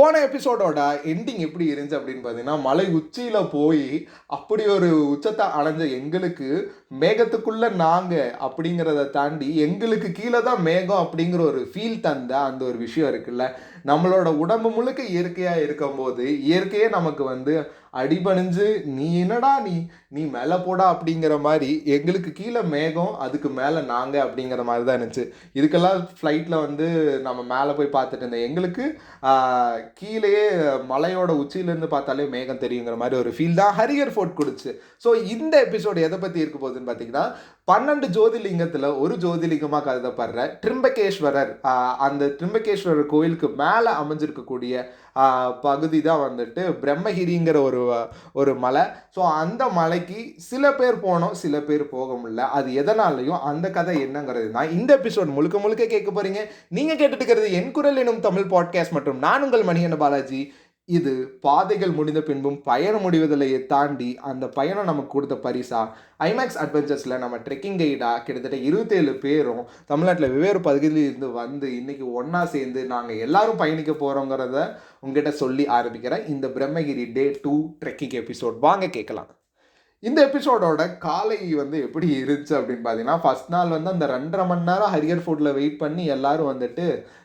போன எபிசோடோட எண்டிங் எப்படி இருந்துச்சு அப்படின்னு பார்த்தீங்கன்னா மலை உச்சியில் போய் அப்படி ஒரு உச்சத்தை அடைஞ்ச எங்களுக்கு மேகத்துக்குள்ளே நாங்கள் அப்படிங்கிறத தாண்டி எங்களுக்கு கீழே தான் மேகம் அப்படிங்கிற ஒரு ஃபீல் தந்த அந்த ஒரு விஷயம் இருக்குல்ல. நம்மளோட உடம்பு முழுக்க இயற்கையாக இருக்கும்போது இயற்கையே நமக்கு வந்து அடிபணிஞ்சு நீ என்னடா நீ? நீ மேலே போடா அப்படிங்கிற மாதிரி எங்களுக்கு கீழே மேகம் அதுக்கு மேலே நாங்கள் அப்படிங்கிற மாதிரி தான் இருந்துச்சு. இதுக்கெல்லாம் ஃப்ளைட்டில் வந்து நம்ம மேலே போய் பார்த்துட்டு இருந்தேன். எங்களுக்கு கீழேயே மலையோட உச்சியிலேருந்து பார்த்தாலே மேகம் தெரியுங்கிற மாதிரி ஒரு ஃபீல் தான் ஹரியர் ஃபோர்ட் கொடுச்சு ஸோ இந்த எபிசோடு எதை பற்றி இருக்க போகுதுன்னு பார்த்தீங்கன்னா பன்னெண்டு ஜோதிலிங்கத்தில் ஒரு ஜோதிலிங்கமாக கருதப்படுற ட்ரிம்பகேஸ்வரர் அந்த ட்ரிம்பகேஸ்வரர் கோயிலுக்கு மேலே அமைஞ்சிருக்கக்கூடிய பகுதி தான் வந்துட்டு பிரம்மகிரிங்கிற ஒரு ஒரு மலை. ஸோ அந்த மலைக்கு சில பேர் போனோம் சில பேர் போக முடியல. அது எதனாலையும் அந்த கதை என்னங்கிறது தான் இந்த எபிசோட் முழுக்க முழுக்க கேட்க போகிறீங்க நீங்கள் கேட்டுட்டு இருக்கிறது என் குரல் எனும் தமிழ் பாட்காஸ்ட் மற்றும் நான் உங்கள் மணிகண்ட பாலாஜி. இது பாதைகள் முடிந்த பின்பும் பயணம் முடிவதில்லையை தாண்டி அந்த பயணம் நமக்கு கொடுத்த பரிசா? ஐமேக்ஸ் அட்வென்ச்சர்ஸில் நம்ம ட்ரெக்கிங் கைடாக கிட்டத்தட்ட இருபத்தேழு பேரும் தமிழ்நாட்டில் வெவ்வேறு பகுதியிலிருந்து வந்து இன்றைக்கி ஒன்றா சேர்ந்து நாங்கள் எல்லாரும் பயணிக்க போகிறோங்கிறத உங்ககிட்ட சொல்லி ஆரம்பிக்கிறேன். இந்த Brahmagiri day two trekking episode வாங்க கேட்கலாம். இந்த எபிசோடோட காலை வந்து எப்படி இருந்துச்சு அப்படின்னு பார்த்தீங்கன்னா ஃபர்ஸ்ட் நாள் வந்து அந்த ரெண்டரை மணி நேரம் ஹரியர் ஃபுட்டில் வெயிட் பண்ணி எல்லாரும் வந்துட்டு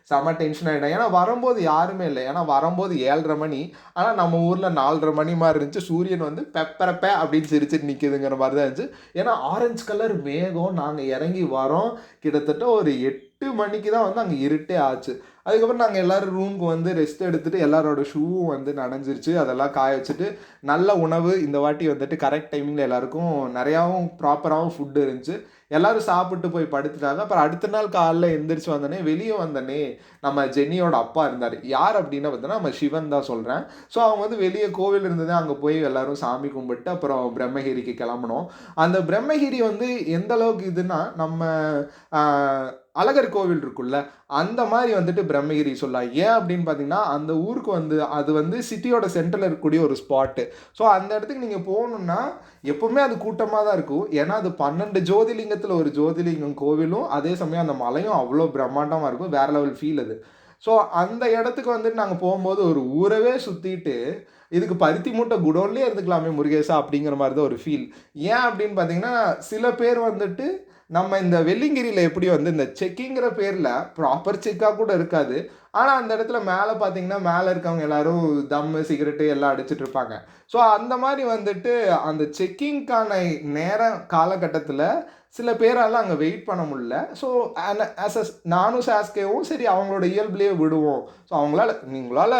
செம டென்ஷன் ஆகிடும் ஏன்னா வரும்போது யாருமே இல்லை. ஏன்னா வரும்போது ஏழரை மணி. ஆனால் நம்ம ஊரில் நாலரை மணி மாதிரி இருந்துச்சு. சூரியன் வந்து பெப்பரப்ப அப்படின்னு சிரிச்சிட்டு நிற்கிதுங்கிற மாதிரி தான் இருந்துச்சு. ஏன்னா ஆரஞ்சு கலர் மேகம் நாங்கள் இறங்கி வரோம். கிட்டத்தட்ட ஒரு எட்டு எட்டு மணிக்கு தான் வந்து அங்கே இருட்டே ஆச்சு. அதுக்கப்புறம் நாங்கள் எல்லோரும் ரூமுக்கு வந்து ரெஸ்ட் எடுத்துகிட்டு எல்லாரோட ஷூவும் வந்து நனைஞ்சிருச்சு. அதெல்லாம் காய வச்சுட்டு நல்ல உணவு இந்த வாட்டி வந்துட்டு கரெக்ட் டைமிங்கில் எல்லாருக்கும் நிறையாவும் ப்ராப்பராகவும் ஃபுட்டு இருந்துச்சு. எல்லோரும் சாப்பிட்டு போய் படுத்துட்டாங்க. அப்புறம் அடுத்த நாள் காலைல எந்திரிச்சு வந்தோடனே வெளியே வந்தோடனே நம்ம ஜென்னியோட அப்பா இருந்தார். யார் அப்படின்னா பார்த்தோன்னா நம்ம சிவன் தான் சொல்கிறேன் ஸோ அவங்க வந்து வெளியே கோவில் இருந்தது. அங்கே போய் எல்லோரும் சாமி கும்பிட்டு அப்புறம் பிரம்மகிரிக்கு கிளம்பணும் அந்த பிரம்மகிரி வந்து எந்த அளவுக்கு இதுன்னா நம்ம அழகர் கோவில் இருக்குல்ல அந்த மாதிரி வந்துட்டு பிரம்மகிரி சொல்லலாம் ஏன் அப்படின்னு பார்த்தீங்கன்னா அந்த ஊருக்கு வந்து அது வந்து சிட்டியோட சென்டரில் இருக்கக்கூடிய ஒரு ஸ்பாட்டு ஸோ அந்த இடத்துக்கு நீங்கள் போகணுன்னா எப்போவுமே அது கூட்டமாக தான் இருக்கும். ஏன்னா அது பன்னெண்டு ஜோதிலிங்கத்தில் ஒரு ஜோதிலிங்கம் கோவிலும் அதே சமயம் அந்த மலையும் அவ்வளோ பிரம்மாண்டமாக இருக்கும். வேற லெவல் ஃபீல் அது. ஸோ அந்த இடத்துக்கு வந்துட்டு நாங்கள் போகும்போது ஒரு ஊரவே சுற்றிட்டு இதுக்கு பருத்தி மூட்டை குடோன்லேயே இருந்துக்கலாமே முருகேசா அப்படிங்கிற மாதிரி தான் ஒரு ஃபீல் ஏன் அப்படின்னு பார்த்தீங்கன்னா சில பேர் வந்துட்டு நம்ம இந்த வெள்ளிங்கிரியில் எப்படி வந்து இந்த செக்கிங்கிற பேரில் ப்ராப்பர் செக்காக கூட இருக்காது. ஆனால் அந்த இடத்துல மேலே பார்த்தீங்கன்னா மேலே இருக்கவங்க எல்லாரும் தம்மு சிகரெட்டு எல்லாம் அடிச்சிட்டு இருப்பாங்க. ஸோ அந்த மாதிரி வந்துட்டு அந்த செக்கிங்க்கான நேர காலகட்டத்தில் சில பேரால் அங்கே வெயிட் பண்ண முடியல. ஸோ ஆஸ் அ நானும் சாஸ்கேவும் சரி அவங்களோட இயல்புலேயே விடுவோம். ஸோ அவங்களால நீங்களால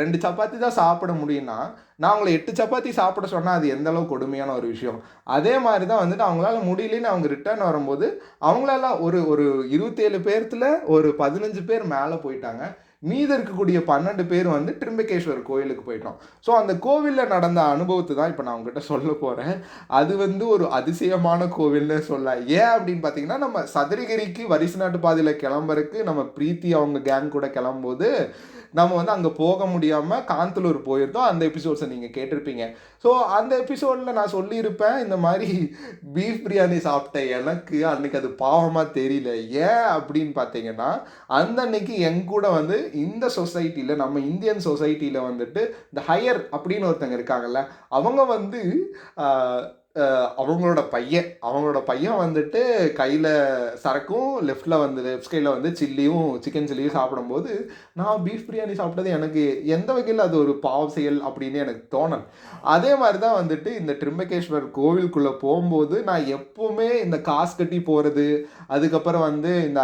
ரெண்டு சப்பாத்தி தான் சாப்பிட முடியும்னா நான் அவங்கள எட்டு சப்பாத்தி சாப்பிட சொன்னால் அது எந்த அளவுக்கு கொடுமையான ஒரு விஷயம்? அதே மாதிரி தான் வந்துட்டு அவங்களால முடியலன்னு அவங்க ரிட்டர்ன் வரும்போது அவங்களால ஒரு ஒரு இருபத்தேழு பேர்த்தில் ஒரு பதினஞ்சு பேர் மேலே போயிட்டாங்க. மீதி இருக்கக்கூடிய பன்னெண்டு பேர் வந்து திரும்பகேஸ்வர் கோயிலுக்கு போயிட்டோம். ஸோ அந்த கோவிலில் நடந்த அனுபவத்தை தான் இப்போ நான் உங்ககிட்ட சொல்ல போகிறேன் அது வந்து ஒரு அதிசயமான கோவில்னு சொல்ல ஏன் அப்படின்னு பார்த்தீங்கன்னா நம்ம சதுரகிரிக்கு வரிசு நாட்டு பாதையில் கிளம்புறதுக்கு நம்ம பிரீத்தி அவங்க கேங் கூட கிளம்பும்போது நம்ம வந்து அங்கே போக முடியாமல் காந்தலூர் போயிருந்தோம். அந்த எபிசோட்ஸை நீங்கள் கேட்டிருப்பீங்க. ஸோ அந்த எபிசோடில் நான் சொல்லியிருப்பேன் இந்த மாதிரி பீஃப் பிரியாணி சாப்பிட்ட எனக்கு அன்னைக்கு அது பாவமாக தெரியல. ஏன் அப்படின்னு பார்த்தீங்கன்னா அந்த அன்னைக்கு என் கூட வந்து இந்த சொசைட்டியில் நம்ம இந்தியன் சொசைட்டியில் வந்துட்டு இந்த ஹையர் அப்படின்னு ஒருத்தங்க இருக்காங்கல்ல அவங்க வந்து அவங்களோட பையன் அவங்களோட பையன் வந்துட்டு கையில் சரக்கும் லெஃப்டில் வந்து லெஃப்ட் கையில் வந்து சில்லியும் சிக்கன் சில்லியும் சாப்பிடும்போது நான் பீஃப் பிரியாணி சாப்பிட்டது எனக்கு எந்த வகையில் அது ஒரு பாவ செயல் அப்படின்னு எனக்கு தோணல். அதே மாதிரி தான் வந்துட்டு இந்த ட்ரிம்பகேஸ்வர் கோவிலுக்குள்ளே போகும்போது நான் எப்போவுமே இந்த காசு கட்டி போகிறது அதுக்கப்புறம் வந்து இந்த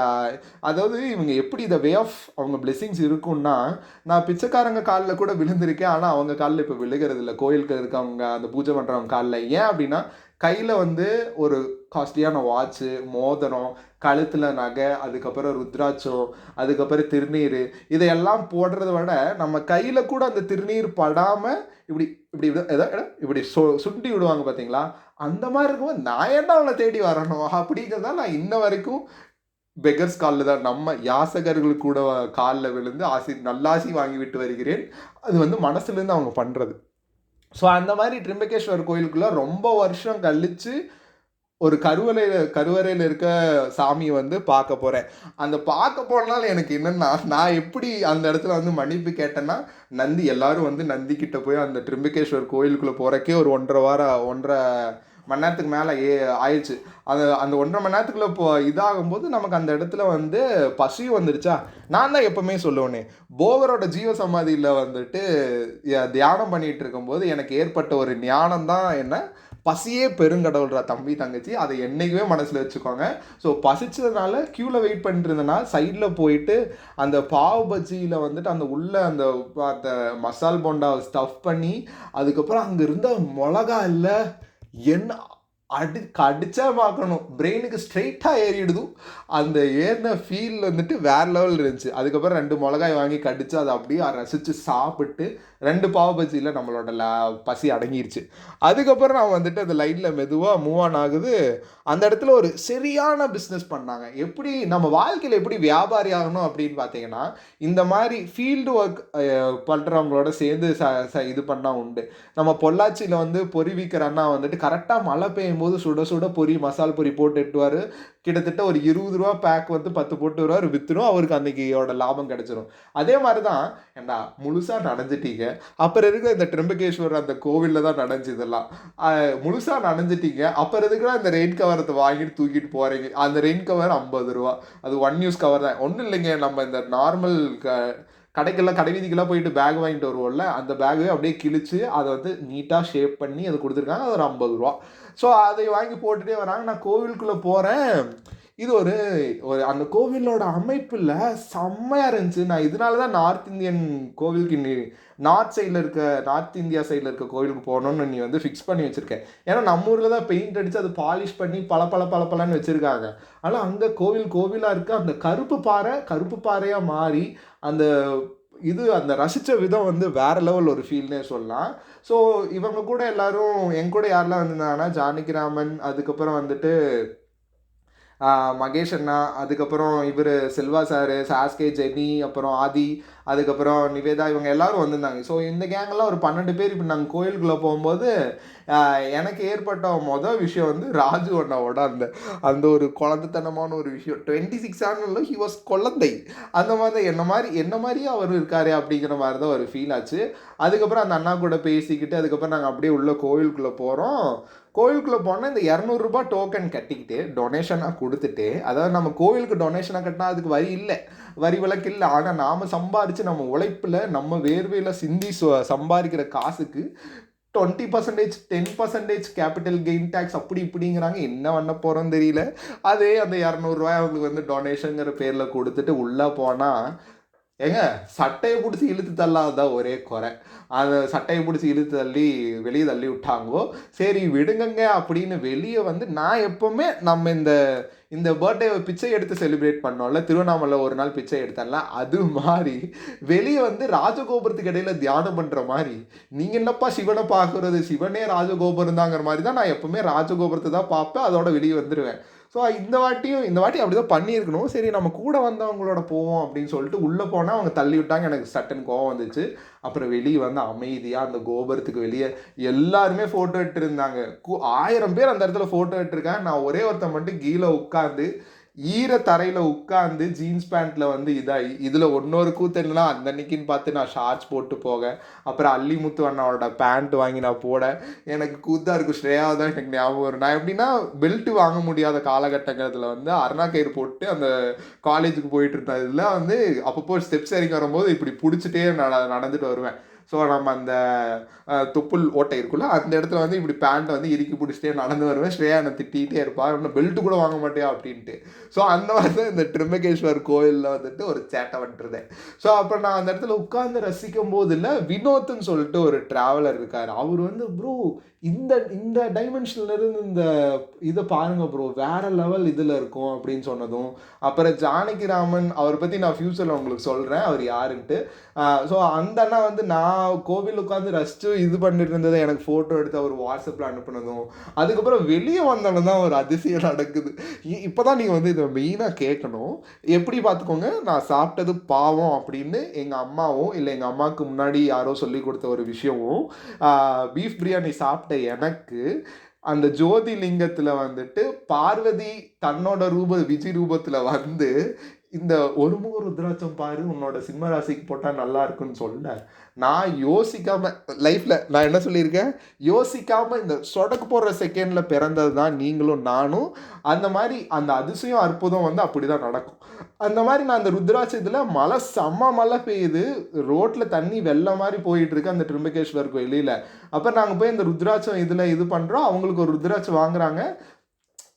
அதாவது இவங்க எப்படி இந்த வே ஆஃப் அவங்க பிளெஸ்ஸிங்ஸ் இருக்குன்னா நான் பிச்சைக்காரங்க காலில் கூட விழுந்திருக்கேன் ஆனால் அவங்க காலில் இப்போ விழுகிறது இல்லை கோயிலுக்கு இருக்கவங்க அந்த பூஜை பண்ணுறவங்க காலில். ஏன் அப்படின்னா கையில் வந்து ஒரு காஸ்ட்லியான வாட்ச்சு மோதிரம் கழுத்தில் நகை அதுக்கப்புறம் ருத்ராட்சம் அதுக்கப்புறம் திருநீர் இதையெல்லாம் போடுறத விட நம்ம கையில் கூட அந்த திருநீர் படாமல் இப்படி இப்படி விட- இப்படி சு சுண்டி விடுவாங்க பார்த்தீங்களா அந்த மாதிரி இருக்கும்போது நான் ஏன்டா அவனை தேடி வரணும்? அப்படிங்கிறத நான் இன்ன வரைக்கும் பெகர்ஸ் காலில் தான் நம்ம யாசகர்கள் கூட காலில் விழுந்து ஆசி நல்லாசி வாங்கி விட்டு வருகிறேன். அது வந்து மனசுலேருந்து அவங்க பண்ணுறது ஸோ அந்த மாதிரி ட்ரிம்பகேஸ்வர் கோயிலுக்குள்ளே ரொம்ப வருஷம் கழிச்சு ஒரு கருவறையில் கருவறையில் இருக்க சாமியை வந்து பார்க்க போகிறேன் அந்த பார்க்க போனால எனக்கு என்னென்னா நான் எப்படி அந்த இடத்துல வந்து மன்னிப்பு கேட்டேன்னா நந்தி எல்லாரும் வந்து நந்திக்கிட்ட போய் அந்த திரும்பிகேஸ்வர் கோயிலுக்குள்ளே போகிறக்கே ஒரு ஒன்றரை வாரம் ஒன்றரை மணி நேரத்துக்கு மேலே ஏ ஆயிடுச்சு. அந்த அந்த ஒன்றரை மணி நேரத்துக்குள்ள இப்போ இதாகும்போது நமக்கு அந்த இடத்துல வந்து பசியும் வந்துடுச்சா நான் தான் எப்பவுமே சொல்லுவேனே போகரோட ஜீவ சமாதியில் வந்துட்டு தியானம் பண்ணிட்டு இருக்கும்போது எனக்கு ஏற்பட்ட ஒரு ஞானம் தான் என்ன? பசியே பெருங்கடவுள்ரா தம்பி தங்கச்சி. அதை என்னைக்குமே மனசில் வச்சுக்கோங்க. ஸோ பசிச்சதுனால க்யூவில் வெயிட் பண்ணிட்டு சைடில் போயிட்டு அந்த பாவ் பஜ்ஜியில் வந்துட்டு அந்த உள்ளே அந்த அந்த மசால் போண்டாவை ஸ்டஃப் பண்ணி அதுக்கப்புறம் அங்கே இருந்த மிளகா இல்லை என்ன அடி கடிச்சா பார்க்கணும். பிரெயினுக்கு ஸ்ட்ரெயிட்டாக ஏறிடுது. அந்த ஏறின ஃபீல் வந்துட்டு வேற லெவல் இருந்துச்சு. அதுக்கப்புறம் ரெண்டு மிளகாய் வாங்கி கடிச்சு அதை அப்படியே ரசித்து சாப்பிட்டு ரெண்டு பாவ பஜ்ஜியில் நம்மளோட ல பசி அடங்கிருச்சு. அதுக்கப்புறம் நான் வந்துட்டு அந்த லைனில் மெதுவாக மூவ் ஆன் ஆகுது. அந்த இடத்துல ஒரு சரியான பிஸ்னஸ் பண்ணாங்க. எப்படி நம்ம வாழ்க்கையில் எப்படி வியாபாரி ஆகணும் அப்படின்னு பார்த்தீங்கன்னா இந்த மாதிரி ஃபீல்டு ஒர்க் பண்ணுறவங்களோட சேர்ந்து ச ச இது பண்ணால் உண்டு. நம்ம பொள்ளாச்சியில் வந்து பொறி விற்கிற அண்ணா வந்துட்டு கரெக்டாக மழை பெய்யும் போது சுட சுட பொரி மசால் பொரி போட்டு எட்டுவார். கிட்டத்தட்ட ஒரு இருபது ரூபா பேக் வந்து பத்து போட்டு ரூபா விற்றுரும் அவருக்கு அன்னைக்கியோட லாபம் கிடைச்சிரும். அதே மாதிரி தான் ஏண்டா முழுசாக நனைஞ்சிட்டீங்க. அப்புறம் இருக்க இந்த திரும்பகேஸ்வர் அந்த கோவிலில் தான் நனைஞ்சு இதெல்லாம்? நனைஞ்சிட்டீங்க. அப்புறம் இருக்கிற அந்த ரெயின் கவரத்தை வாங்கிட்டு தூக்கிட்டு போகிறீங்க அந்த ரெயின் கவர் ஐம்பது ரூபா. அது ஒன் யூஸ் கவர் தான். ஒன்றும் இல்லைங்க நம்ம இந்த நார்மல் க கடைக்கெல்லாம் கடை வீதிக்கெல்லாம் போயிட்டு பேக் வாங்கிட்டு வருவோம்ல அந்த பேக்கை அப்படியே கிழிச்சு அதை வந்து நீட்டாக ஷேப் பண்ணி அதை கொடுத்துருக்காங்க. அது ஒரு ஐம்பது ரூபா. ஸோ அதை வாங்கி போட்டுகிட்டே வராங்க. நான் கோவிலுக்குள்ளே போகிறேன் இது ஒரு ஒரு அந்த கோவிலோட அமைப்பில் செம்மையாக இருந்துச்சு. நான் இதனால தான் நார்த் இந்தியன் கோவிலுக்கு நீ நார்த் சைடில் இருக்க நார்த் இந்தியா சைடில் இருக்க கோவிலுக்கு போகணுன்னு நீ வந்து ஃபிக்ஸ் பண்ணி வச்சுருக்கேன் ஏன்னா நம்ம ஊரில் தான் பெயிண்ட் அடித்து அது பாலிஷ் பண்ணி பல பல பல பலன்னு வச்சுருக்காங்க. ஆனால் அங்கே கோவில் கோவிலாக இருக்க. அந்த கருப்பு பாறை கருப்பு பாறையாக மாறி அந்த இது அந்த ரசித்த விதம் வந்து வேற லெவல் ஒரு ஃபீல்னே சொல்லலாம். ஸோ இவங்க கூட எல்லோரும் என் கூட யாரெல்லாம் வந்திருந்தாங்கன்னா ஜானகிராமன் அதுக்கப்புறம் வந்துட்டு மகேஷ் அண்ணா அதுக்கப்புறம் இவர் செல்வா சாரு சாஸ்கே ஜெனி அப்புறம் ஆதி அதுக்கப்புறம் நிவேதா இவங்க எல்லாரும் வந்திருந்தாங்க. ஸோ இந்த கேங்கெல்லாம் ஒரு பன்னெண்டு பேர் இப்போ நாங்கள் கோயிலுக்குள்ளே போகும்போது எனக்கு ஏற்பட்ட மொதல் விஷயம் வந்து ராஜு அண்ணாவோட அந்த அந்த ஒரு குழந்தைத்தனமான ஒரு விஷயம். டுவெண்ட்டி சிக்ஸ் ஆனில் ஹி வாஸ் குழந்தை. அந்த மாதிரி தான் என்ன மாதிரி என்ன மாதிரியே அவர் இருக்காரு அப்படிங்கிற மாதிரி தான் ஒரு ஃபீல் ஆச்சு. அதுக்கப்புறம் அந்த அண்ணா கூட பேசிக்கிட்டு அதுக்கப்புறம் நாங்கள் அப்படியே உள்ள கோயிலுக்குள்ளே போகிறோம் கோயிலுக்குள்ளே போனால் இந்த இரநூறுபா டோக்கன் கட்டிக்கிட்டு டொனேஷனாக கொடுத்துட்டு அதாவது நம்ம கோவிலுக்கு டொனேஷனாக கட்டினா அதுக்கு வரி இல்லை. வரி விலக்கு இல்லை. ஆனால் நாம் சம்பாரித்து நம்ம உழைப்பில் நம்ம வேர்வையில் சிந்தி சம்பாதிக்கிற காசுக்கு twenty percentage ten percentage capital gain tax அப்படி இப்படிங்கிறாங்க. என்ன பண்ண போகிறோன்னு தெரியல. அதே அந்த இரநூறுவாய் அவங்களுக்கு வந்து டொனேஷனுங்கிற பேரில் கொடுத்துட்டு உள்ளே போனால் ஏங்க சட்டையை பிடிச்சி இழுத்து தள்ளாதான் ஒரே குறை. அந்த சட்டையை பிடிச்சி இழுத்து தள்ளி வெளியே தள்ளி விட்டாங்கோ சரி விடுங்கங்க அப்படின்னு வெளியே வந்து நான் எப்போவுமே நம்ம இந்த இந்த பர்த்டே பிச்சை எடுத்து செலிப்ரேட் பண்ணோம்ல திருவண்ணாமலை ஒரு நாள் பிச்சை எடுத்தால அது மாதிரி வெளியே வந்து ராஜகோபுரத்துக்கு இடையில தியானம் பண்ணுற மாதிரி நீங்கள் என்னப்பா சிவனை பார்க்குறது? சிவனே ராஜகோபுரம் தாங்கிற மாதிரி தான் நான் எப்போவுமே ராஜகோபுரத்தை தான் பார்ப்பேன் அதோட வெளியே வந்துடுவேன் ஸோ இந்த வாட்டியும் இந்த வாட்டி அப்படி தான் பண்ணியிருக்கணும். சரி நம்ம கூட வந்தவங்களோட போவோம் அப்படின்னு சொல்லிட்டு உள்ளே போனால் அவங்க தள்ளி விட்டாங்க. எனக்கு சட்டன் கோவம் வந்துச்சு. அப்புறம் வெளியே வந்து அமைதியாக அந்த கோபுரத்துக்கு வெளியே எல்லாருமே ஃபோட்டோ எடுத்துருந்தாங்க. கூ ஆயிரம் பேர் அந்த இடத்துல ஃபோட்டோ எடுத்திருக்காங்க. நான் ஒரே ஒருத்தன் மட்டும் கீழே உட்காந்து ஈர தரையில் உட்காந்து ஜீன்ஸ் பேண்ட்டில் வந்து இதாகி இதில் ஒன்றொரு கூத்து என்னன்னா அந்த அன்னைக்குன்னு பார்த்து நான் ஷார்ட்ஸ் போட்டு போக அப்புறம் அள்ளிமுத்து அண்ணாவோட பேண்ட் வாங்கி நான் போட எனக்கு கூத்தாக இருக்கும். ஸ்ரேயாவை தான் எனக்கு ஞாபகம் வரும். நான் எப்படின்னா பெல்ட் வாங்க முடியாத காலகட்டங்கிறதுல வந்து அருணா கயிறு போட்டு அந்த காலேஜுக்கு போயிட்டு இருந்தேன் இதில் வந்து அப்பப்போ ஸ்டெப்ஸ் இறங்கி வரும்போது இப்படி பிடிச்சிட்டே நட நடந்துட்டு வருவேன். ஸோ நம்ம அந்த தொப்புள் ஓட்டை இருக்குல்ல அந்த இடத்துல வந்து இப்படி பேண்ட்டை வந்து இறுக்கி பிடிச்சிட்டே நடந்து வருவேன். ஸ்ரேயா என்னை திட்டிகிட்டே இருப்பா. இன்னும் பெல்ட்டு கூட வாங்க மாட்டியா? அப்படின்ட்டு. ஸோ அந்த மாதிரி தான் இந்த திரும்பகேஸ்வர் கோயிலில் வந்துட்டு ஒரு சேட்டை வந்துருந்தேன் ஸோ அப்போ நான் அந்த இடத்துல உட்காந்து ரசிக்கும் போது இல்லை வினோத்னு சொல்லிட்டு ஒரு டிராவலர் இருக்கார். அவர் வந்து ப்ரோ இந்த இந்த டைமென்ஷன்லேருந்து இந்த இதை பாருங்கள் ப்ரோ வேற லெவல் இதில் இருக்கும் அப்படின்னு சொன்னதும். அப்புறம் ஜானகிராமன் அவரை பற்றி நான் ஃப்யூச்சரில் உங்களுக்கு சொல்கிறேன் அவர் யாருன்ட்டு. ஸோ அந்த அண்ணா வந்து நான் கோவில் உட்காந்து ரசித்து இது பண்ணிட்டு இருந்ததை எனக்கு ஃபோட்டோ எடுத்து அவர் வாட்ஸ்அப்பில் அனுப்புனதும் அதுக்கப்புறம் வெளியே வந்தோன்னு தான் ஒரு அதிசயம் நடக்குது. இப்போ தான் நீங்கள் வந்து இதை மெயினாக கேட்கணும் எப்படி பார்த்துக்கோங்க நான் சாப்பிட்டது பாவம் அப்படின்னு எங்கள் அம்மாவும் இல்லை எங்கள் அம்மாவுக்கு முன்னாடி யாரோ சொல்லி கொடுத்த ஒரு விஷயமும் பீஃப் பிரியாணி சாப்பிட்ட எனக்கு அந்த ஜோதி லிங்கத்தில் வந்துட்டு பார்வதி தன்னோட ரூப விஜய் ரூபத்தில் வந்து இந்த ஒரு முக ருத்ராட்சம் பாரு உன்னோட சிம்ம ராசிக்கு போட்டால் நல்லா இருக்குன்னு சொல்ல நான் யோசிக்காம லைஃப்ல நான் என்ன சொல்லியிருக்கேன்? யோசிக்காம இந்த சொடக்கு போடுற செகண்ட்ல பிறந்தது தான் நீங்களும் நானும். அந்த மாதிரி அந்த அதிசயம் அற்புதம் வந்து அப்படிதான் நடக்கும். அந்த மாதிரி நான் அந்த ருத்ராட்சத்தில் மழை செம்ம மழை பெய்யுது. ரோட்டில் தண்ணி வெள்ளம் மாதிரி போயிட்டு இருக்கு அந்த திரும்பகேஸ்வர் கோயிலில் அப்போ நாங்கள் போய் இந்த ருத்ராட்சம் இதில் இது பண்ணுறோம் அவங்களுக்கு ஒரு ருத்ராட்சம் வாங்குறாங்க.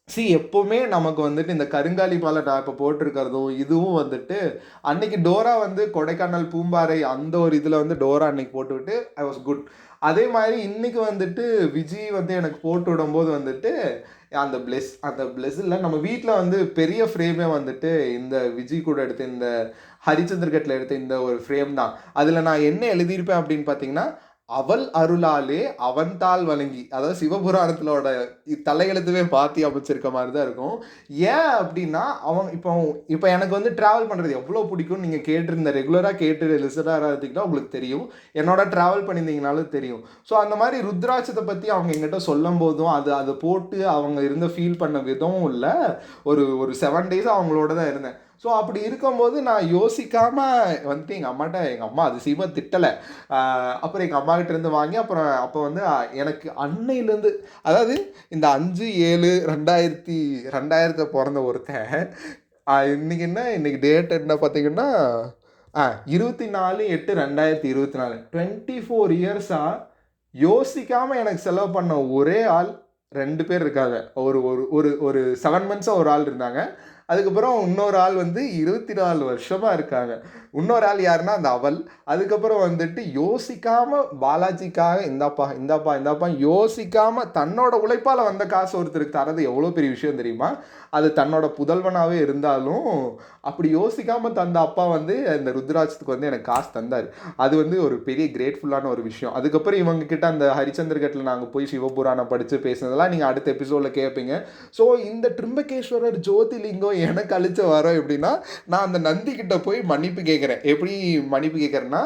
சி எப்போவுமே நமக்கு வந்துட்டு இந்த கருங்காலி பாலை நான் இப்போ போட்டிருக்கிறதும் இதுவும் வந்துட்டு அன்னைக்கு டோரா வந்து கொடைக்கானல் பூம்பாறை அந்த ஒரு இதில் வந்து டோரா அன்னைக்கு போட்டுவிட்டு ஐ வாஸ் குட் அதே மாதிரி இன்னைக்கு வந்துட்டு விஜய் வந்து எனக்கு போட்டு விடும்போது வந்துட்டு அந்த பிளெஸ் அந்த பிளெஸ்ஸில் நம்ம வீட்டில் வந்து பெரிய ஃப்ரேமே வந்துட்டு இந்த விஜய் கூட எடுத்த இந்த ஹரிச்சந்திரகட்டில் எடுத்த இந்த ஒரு ஃப்ரேம் தான். அதில் நான் என்ன எழுதியிருப்பேன் அப்படின்னு பார்த்தீங்கன்னா அவள் அருளாலே அவன்தால் வணங்கி வழங்கி அதாவது சிவபுராணத்திலோட தலையெழுத்துவே பாத்தி அமைச்சிருக்க மாதிரி தான் இருக்கும். ஏன் அப்படின்னா அவன் இப்போ இப்போ எனக்கு வந்து ட்ராவல் பண்ணுறது எவ்வளோ பிடிக்கும் நீங்கள் கேட்டிருந்த ரெகுலராக கேட்டு லிசனாக இருந்தீங்கன்னா உங்களுக்கு தெரியும். என்னோட ட்ராவல் பண்ணியிருந்தீங்கனாலும் தெரியும். ஸோ அந்த மாதிரி ருத்ராட்சத்தை பற்றி அவங்க எங்கிட்ட சொல்லும் போதும் அது அதை போட்டு அவங்க இருந்த ஃபீல் பண்ண விதமும் இல்லை. ஒரு ஒரு செவன் டேஸ் அவங்களோட தான் இருந்தேன். ஸோ அப்படி இருக்கும்போது நான் யோசிக்காமல் வந்துட்டு எங்கள் அம்மாட்ட எங்கள் அம்மா அதிசயமாக திட்டலை. அப்புறம் எங்கள் அம்மா இருந்து வாங்கி அப்புறம் அப்போ வந்து எனக்கு அன்னையிலேருந்து அதாவது இந்த அஞ்சு ஏழு ரெண்டாயிரத்தி ரெண்டாயிரத்தை பிறந்த ஒருத்தன் இன்னைக்கு என்ன இன்னைக்கு டேட் என்ன பார்த்தீங்கன்னா ஆ இருபத்தி நாலு எட்டு ரெண்டாயிரத்தி இருபத்தி நாலு டுவெண்ட்டி ஃபோர் இயர்ஸாக யோசிக்காமல் எனக்கு செலவு பண்ண ஒரே ஆள் ரெண்டு பேர் இருக்காங்க. ஒரு ஒரு ஒரு ஒரு செவன் மந்த்ஸாக ஒரு ஆள் இருந்தாங்க. அதுக்கப்புறம் இன்னொரு ஆள் வந்து இருபத்தி நாலு வருஷமாக இருக்காங்க. இன்னொரு ஆள் யாருன்னா அந்த அவள் அதுக்கப்புறம் வந்துட்டு யோசிக்காமல் பாலாஜிக்காக இந்தாப்பா இந்தாப்பா இந்தாப்பா யோசிக்காமல் தன்னோட உழைப்பால் வந்த காசு ஒருத்தருக்கு தரது எவ்வளோ பெரிய விஷயம் தெரியுமா? அது தன்னோட புதல்வனாகவே இருந்தாலும் அப்படி யோசிக்காமல் தந்த அப்பா வந்து இந்த ருத்ராஜத்துக்கு வந்து எனக்கு காசு தந்தார். அது வந்து ஒரு பெரிய கிரேட்ஃபுல்லான ஒரு விஷயம். அதுக்கப்புறம் இவங்க கிட்ட அந்த ஹரிச்சந்திர கட்டில் நாங்கள் போய் சிவபுராணம் படித்து பேசினதெல்லாம் நீங்கள் அடுத்த எபிசோடில் கேட்பீங்க ஸோ இந்த ட்ரிம்பகேஸ்வரர் ஜோதிலிங்கம் எனக்கு அழிச்ச வரோம் எப்படின்னா நான் அந்த நந்தி கிட்ட போய் மன்னிப்பு கேட்குறேன் எப்படி மன்னிப்பு கேட்குறேன்னா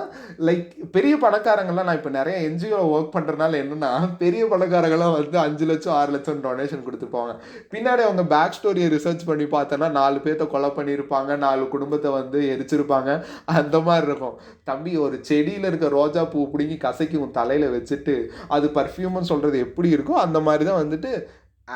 லைக் பெரிய பணக்காரங்கள்லாம் நான் இப்போ நிறைய என்ஜிஓ ஒர்க் பண்ணுறதுனால என்னென்னா பெரிய பணக்காரங்களாம் வந்து அஞ்சு லட்சம் ஆறு லட்சம் டொனேஷன் கொடுத்துருப்பாங்க. பின்னாடி அவங்க பேக் ஸ்டோரியை ரிசர்ச் பண்ணி பார்த்தோன்னா நாலு பேர்த்த கொலை பண்ணியிருப்பாங்க நாலு குடும்பத்தை வந்து எரிச்சிருப்பாங்க. அந்த மாதிரி இருக்கும். தம்பி ஒரு செடியில் இருக்க ரோஜா பூ பிடுங்கி கசக்கி உன் தலையில் வச்சுட்டு அது பர்ஃப்யூம்னு சொல்கிறது எப்படி இருக்கோ அந்த மாதிரி தான் வந்துட்டு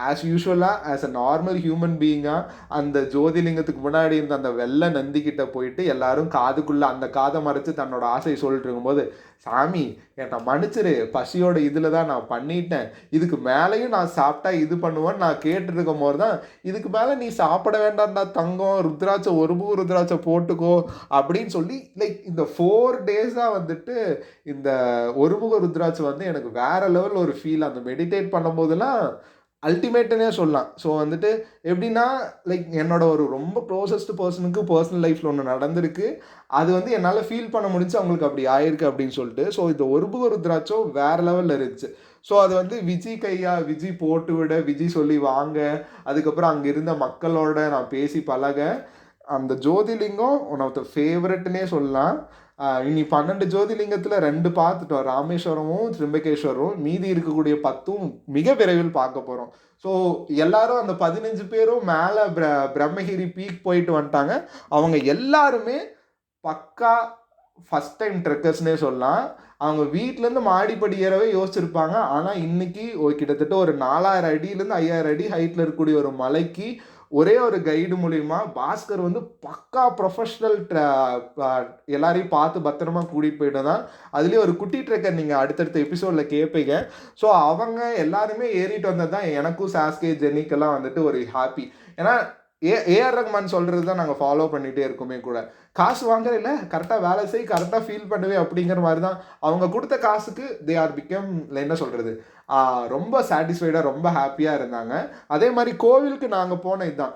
ஆஸ் யூஷுவலாக ஆஸ் அ நார்மல் ஹியூமன் பீயிங்காக அந்த ஜோதிலிங்கத்துக்கு முன்னாடி இருந்த அந்த வெள்ளை நந்திக்கிட்ட போயிட்டு எல்லாரும் காதுக்குள்ளே அந்த காதை மறைச்சு தன்னோட ஆசையை சொல்லிட்டு இருக்கும்போது சாமி என்னை மன்னிச்சிரு. பசியோட இதில் தான் நான் பண்ணிட்டேன். இதுக்கு மேலேயும் நான் சாப்பிட்டா இது பண்ணுவேன்னு நான் கேட்டுருக்கும் போது தான் இதுக்கு மேலே நீ சாப்பிட வேண்டாம்டா தங்கம் ருத்ராட்சை ஒரு பூ ருத்ராட்சை போட்டுக்கோ அப்படின்னு சொல்லி லைக் இந்த ஃபோர் டேஸாக வந்துட்டு இந்த ஒருமுக ருத்ராட்சை வந்து எனக்கு வேறு லெவலில் ஒரு ஃபீல் அந்த மெடிடேட் பண்ணும்போதெல்லாம் அல்டிமேட்டுன்னே சொல்லலாம். ஸோ வந்துட்டு எப்படின்னா லைக் என்னோட ஒரு ரொம்ப க்ளோசஸ்ட் பர்சனுக்கு பர்சனல் லைஃப்பில் ஒன்று நடந்திருக்கு. அது வந்து என்னால் ஃபீல் பண்ண முடிஞ்சு அவங்களுக்கு அப்படி ஆயிருக்கு அப்படின்னு சொல்லிட்டு ஸோ இந்த ஒரு ருத்ராட்சம் வேறு லெவலில் இருந்துச்சு. ஸோ அது வந்து விஜய் கையா விஜய் போட்டு விட விஜய் சொல்லி வாங்க. அதுக்கப்புறம் அங்கே இருந்த மக்களோட நான் பேசி பழக. அந்த ஜோதிலிங்கம் ஒன் ஆஃப் த ஃபேவரட்னே சொல்லலாம். இனி பன்னெண்டு ஜோதிலிங்கத்தில் ரெண்டு பார்த்துட்டோம். ராமேஸ்வரமும் திரும்பகேஸ்வரம் மீதி இருக்கக்கூடிய பத்தும் மிக விரைவில் பார்க்க போகிறோம் ஸோ எல்லாரும் அந்த பதினஞ்சு பேரும் மேலே பிர பிரம்மகிரி பீக் போயிட்டு வந்துட்டாங்க. அவங்க எல்லாருமே பக்கா ஃபஸ்ட் டைம் ட்ரெக்கர்ஸ்னே சொல்லலாம். அவங்க வீட்டிலேருந்து மாடிப்படி ஏறவே யோசிச்சிருப்பாங்க. ஆனால் இன்னைக்கு கிட்டத்தட்ட ஒரு நாலாயிரம் அடியிலேருந்து ஐயாயிரம் அடி ஹைட்டில் இருக்கக்கூடிய ஒரு மலைக்கு ஒரே ஒரு கைடு மூலிமா பாஸ்கர் வந்து பக்கா ப்ரொஃபஷ்னல் எல்லாரையும் பார்த்து பத்திரமா கூட்டிகிட்டு போயிட்டு தான் அதுலேயும் ஒரு குட்டி ட்ரெக்கர் நீங்கள் அடுத்தடுத்த எபிசோடில் கேட்பீங்க ஸோ அவங்க எல்லாருமே ஏறிட்டு வந்தது தான் எனக்கும் சாஸ்கே ஜெனிக்கெல்லாம் வந்துட்டு ஒரு ஹாப்பி ஏன்னா ஏ ஏஆர் ரஹ்மான் சொல்கிறது தான் நாங்கள் ஃபாலோ பண்ணிகிட்டே இருக்கோமே கூட. காசு வாங்குற இல்லை கரெக்டாக வேலை செய் கரெக்டாக ஃபீல் பண்ணுவே அப்படிங்கிற மாதிரி தான் அவங்க கொடுத்த காசுக்கு தே ஆர் பிகம் என்ன சொல்கிறது ரொம்ப சாட்டிஸ்ஃபைடாக ரொம்ப ஹாப்பியாக இருந்தாங்க. அதே மாதிரி கோவிலுக்கு நாங்கள் போன இதுதான்.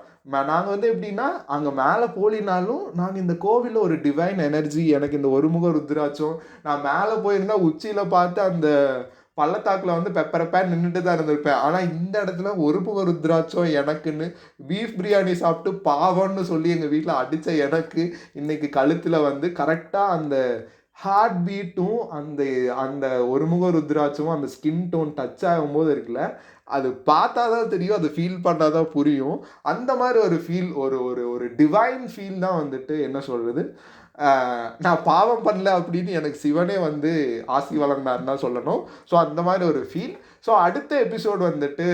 நாங்கள் வந்து எப்படின்னா அங்கே மேலே போலினாலும் நாங்கள் இந்த கோவிலில் ஒரு டிவைன் எனர்ஜி எனக்கு இந்த ஒருமுக ருத்ராட்சம் நான் மேலே போயிருந்தால் உச்சியில் பார்த்து அந்த பள்ளத்தாக்கில் வந்து பெப்பரப்பே நின்றுட்டு தான் இருந்திருப்பேன். ஆனால் இந்த இடத்துல ஒரு புக ருத்ராட்சம் எனக்குன்னு பீஃப் பிரியாணி சாப்பிட்டு பாவம்னு சொல்லி எங்கள் வீட்டில் அடித்த எனக்கு இன்றைக்கி கழுத்தில் வந்து கரெக்டாக அந்த ஹார்ட் பீட்டும் அந்த அந்த ஒருமுக ருத்ராட்சமும் அந்த ஸ்கின் டோன் டச் ஆகும்போது இருக்குல்ல அது பார்த்தா தான் தெரியும் அது ஃபீல் பண்ணால் தான் புரியும். அந்த மாதிரி ஒரு ஃபீல் ஒரு ஒரு ஒரு டிவைன் ஃபீல் தான் வந்துட்டு என்ன சொல்கிறது நான் பாவம் பண்ணல அப்படின்னு எனக்கு சிவனே வந்து ஆசி வளர்ந்தாருன்னு தான் சொல்லணும். ஸோ அந்த மாதிரி ஒரு ஃபீல் ஸோ அடுத்த எபிசோடு வந்துட்டு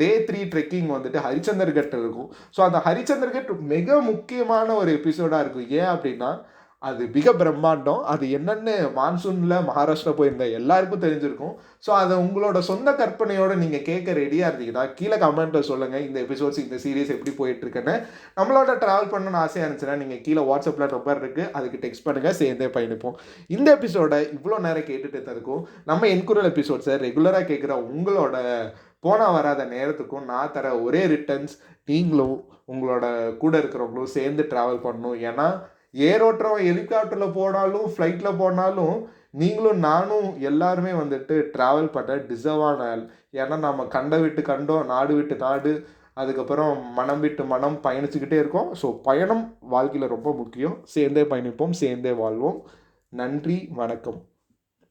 டே த்ரீ ட்ரெக்கிங் வந்துட்டு ஹரிச்சந்தர்கட் இருக்கும். ஸோ அந்த ஹரிச்சந்தர்கட் மிக முக்கியமான ஒரு எபிசோடாக இருக்கும். ஏன் அப்படின்னா அது மிக பிரம்மாண்டம். அது என்னென்னு மான்சூனில் மகாராஷ்டிரா போயிருந்த எல்லாருக்கும் தெரிஞ்சிருக்கும். ஸோ அதை உங்களோட சொந்த கற்பனையோட நீங்கள் கேட்க ரெடியாக இருந்தீங்கன்னா கீழே கமெண்ட்டில் சொல்லுங்கள் இந்த எபிசோட்ஸ் இந்த சீரீஸ் எப்படி போயிட்டுருக்குன்னு. நம்மளோட ட்ராவல் பண்ணணும்னு ஆசையாக இருந்துச்சுன்னா நீங்கள் கீழே வாட்ஸ்அப்பில் நம்பர் இருக்குது அதுக்கு டெக்ஸ்ட் பண்ணுங்கள் சேர்ந்தே பயணிப்போம். இந்த எபிசோடை இவ்வளோ நேரம் கேட்டுட்டு தருக்கும் நம்ம என்குரல் எபிசோட்ஸை ரெகுலராக கேட்குற உங்களோட போனால் வராத நேரத்துக்கும் நான் தர ஒரே ரிட்டர்ன்ஸ் நீங்களும் உங்களோட கூட இருக்கிறவங்களும் சேர்ந்து ட்ராவல் பண்ணணும். ஏன்னா ஏரோட்டுறவன் ஹெலிகாப்டரில் போனாலும் ஃப்ளைட்டில் போனாலும் நீங்களும் நானும் எல்லாருமே வந்துட்டு ட்ராவல் பண்ண டிசர்வான ஆள். ஏன்னா நம்ம கண்ட விட்டு கண்டோம் நாடு விட்டு நாடு. அதுக்கப்புறம் மனம் விட்டு மனம் பயணிச்சுக்கிட்டே இருக்கோம். ஸோ பயணம் வாழ்க்கையில் ரொம்ப முக்கியம். சேர்ந்தே பயணிப்போம் சேர்ந்தே வாழ்வோம். நன்றி வணக்கம்.